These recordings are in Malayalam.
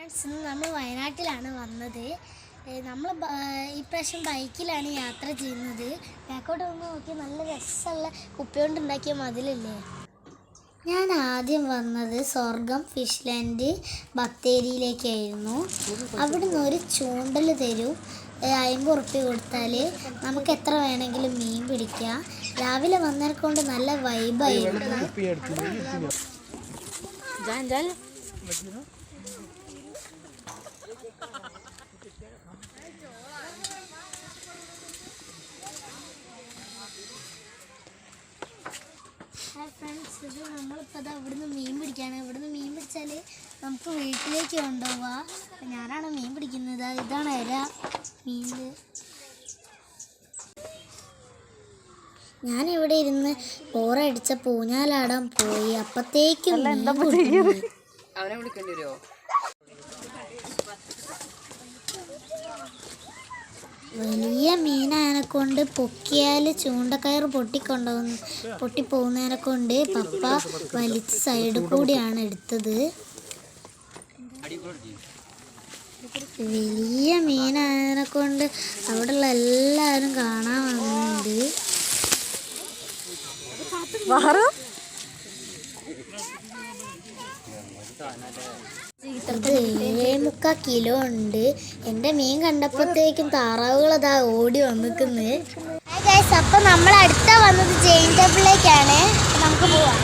ഫ്രണ്ട്സ് ഇന്ന് നമ്മൾ വയനാട്ടിലാണ് വന്നത്. നമ്മൾ ഇപ്രാവശ്യം ബൈക്കിലാണ് യാത്ര ചെയ്യുന്നത്. ബാക്കോട്ട് വന്ന് നോക്കി നല്ല രസമുള്ള കുപ്പിയോണ്ട് ഉണ്ടാക്കിയ മതിലില്ലേ? ഞാൻ ആദ്യം വന്നത് സ്വർഗം ഫിഷ് ലാൻഡ് ബത്തേരിയിലേക്കായിരുന്നു. അവിടുന്ന് ഒരു ചൂണ്ടൽ തരും. അമ്പത് ഉറുപ്പ്യ കൊടുത്താൽ നമുക്ക് എത്ര വേണമെങ്കിലും മീൻ പിടിക്കാം. രാവിലെ വന്നേരെ കൊണ്ട് നല്ല വൈബായിരുന്നു ഫ്രണ്ട്സ് ഇത് നമ്മളിപ്പോൾ അതാ ഇവിടുന്ന് മീൻ പിടിക്കുകയാണ് ഇവിടുന്ന് മീൻ പിടിച്ചാൽ നമുക്ക് വീട്ടിലേക്ക് കൊണ്ടുപോവാം. ഞാനാണ് മീൻ പിടിക്കുന്നത്. ഇതാണ് ഇര. മീനിൽ ഞാനിവിടെ ഇരുന്ന് ബോറടിച്ച പൂഞ്ഞാലാടാൻ പോയി. അപ്പത്തേക്കും മീൻ. അവനെ വിളിക്കേണ്ടി വരുമോ വലിയ മീനാനെ കൊണ്ട് പൊക്കിയാൽ ചൂണ്ടക്കയർ പൊട്ടിക്കൊണ്ടുപോകുന്ന പൊട്ടിപ്പോകുന്നതിനെ കൊണ്ട് പപ്പ വലിച്ച് സൈഡ് കൂടിയാണ് എടുത്തത്. വലിയ മീനായതിനെ കൊണ്ട് അവിടെയുള്ള എല്ലാവരും കാണാൻ വന്നിട്ടുണ്ട് ഇത് ഏഴേ മുക്കാ കിലോ ഉണ്ട്. എന്റെ മീൻ കണ്ടപ്പോഴത്തേക്കും താറാവുകൾ അതാ ഓടി വന്നിക്കുന്നത് അപ്പൊ നമ്മൾ അടുത്ത വന്നത് ജെയിൻ ടെമ്പിളിലേക്കാണ് നമുക്ക് പോവാം.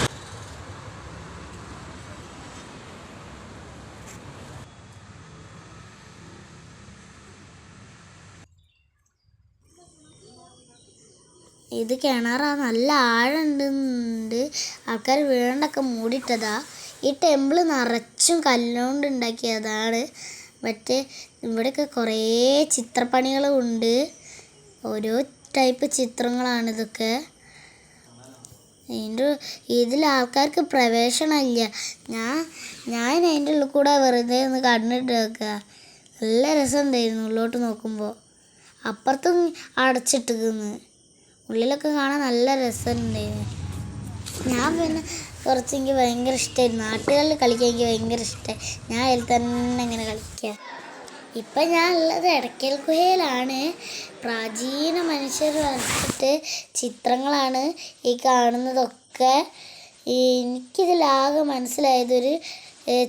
ഇത് കിണറാ നല്ല ആഴുണ്ട് ആൾക്കാർ വീണ്ടൊക്കെ മൂടിയിട്ടതാ. ഈ ടെമ്പിൾ നിറച്ചും കല്ലുകൊണ്ട് ഉണ്ടാക്കിയതാണ് മറ്റേ ഇവിടെയൊക്കെ കുറേ ചിത്രപ്പണികളും ഉണ്ട്. ഓരോ ടൈപ്പ് ചിത്രങ്ങളാണ് ഇതൊക്കെ. അതിന്റെ ഇതിൽ ആൾക്കാർക്ക് പ്രവേശനമില്ല. ഞാൻ ഞാൻ അതിന്റെ ഉള്ളിൽ കൂടെ വെറുതെ ഒന്ന് കണ്ടിട്ട് വെക്കുക. നല്ല രസം രസമുണ്ടായിരുന്നു ഉള്ളോട്ട് നോക്കുമ്പോൾ. അപ്പുറത്തും അടച്ചിട്ടിരിക്കുന്നു. ഉള്ളിലൊക്കെ കാണാൻ നല്ല രസമുണ്ടായിരുന്നു. ഞാൻ പിന്നെ കുറച്ചെങ്കിൽ ഭയങ്കര ഇഷ്ടമായിരുന്നു നാട്ടുകളിൽ കളിക്കാൻ എനിക്ക് ഭയങ്കര ഇഷ്ടമായി ഞാൻ അതിൽ തന്നെ ഇങ്ങനെ കളിക്കുക ഇപ്പം ഞാൻ ഉള്ളത് എടക്കൽ ഗുഹയിലാണ്. പ്രാചീന മനുഷ്യർ വരച്ചിട്ട് ചിത്രങ്ങളാണ് ഈ കാണുന്നതൊക്കെ. എനിക്കിതിലാകെ മനസ്സിലായതൊരു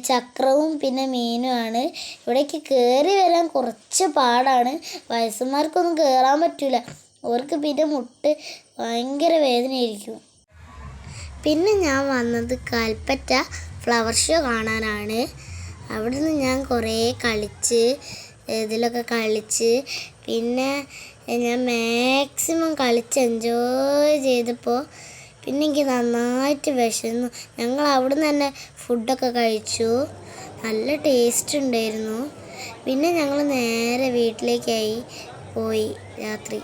ചക്രവും പിന്നെ മീനുമാണ് ഇവിടേക്ക് കയറി വരാൻ കുറച്ച് പാടാണ്. വയസ്സന്മാർക്കൊന്നും കയറാൻ പറ്റില്ല അവർക്ക് പിന്നെ മുട്ട് ഭയങ്കര വേദനയായിരിക്കും. പിന്നെ ഞാൻ വന്നത് കൽപ്പറ്റ ഫ്ലവർ ഷോ കാണാനാണ്. അവിടുന്ന് ഞാൻ കുറേ കളിച്ച് ഇതിലൊക്കെ കളിച്ച് പിന്നെ ഞാൻ മാക്സിമം കളിച്ച് എൻജോയ് ചെയ്തപ്പോൾ പിന്നെ എനിക്ക് നന്നായിട്ട് വിശന്നു. ഞങ്ങൾ അവിടുന്ന് തന്നെ ഫുഡൊക്കെ കഴിച്ചു. നല്ല ടേസ്റ്റ് ഉണ്ടായിരുന്നു. പിന്നെ ഞങ്ങൾ നേരെ വീട്ടിലേക്കായി പോയി രാത്രി.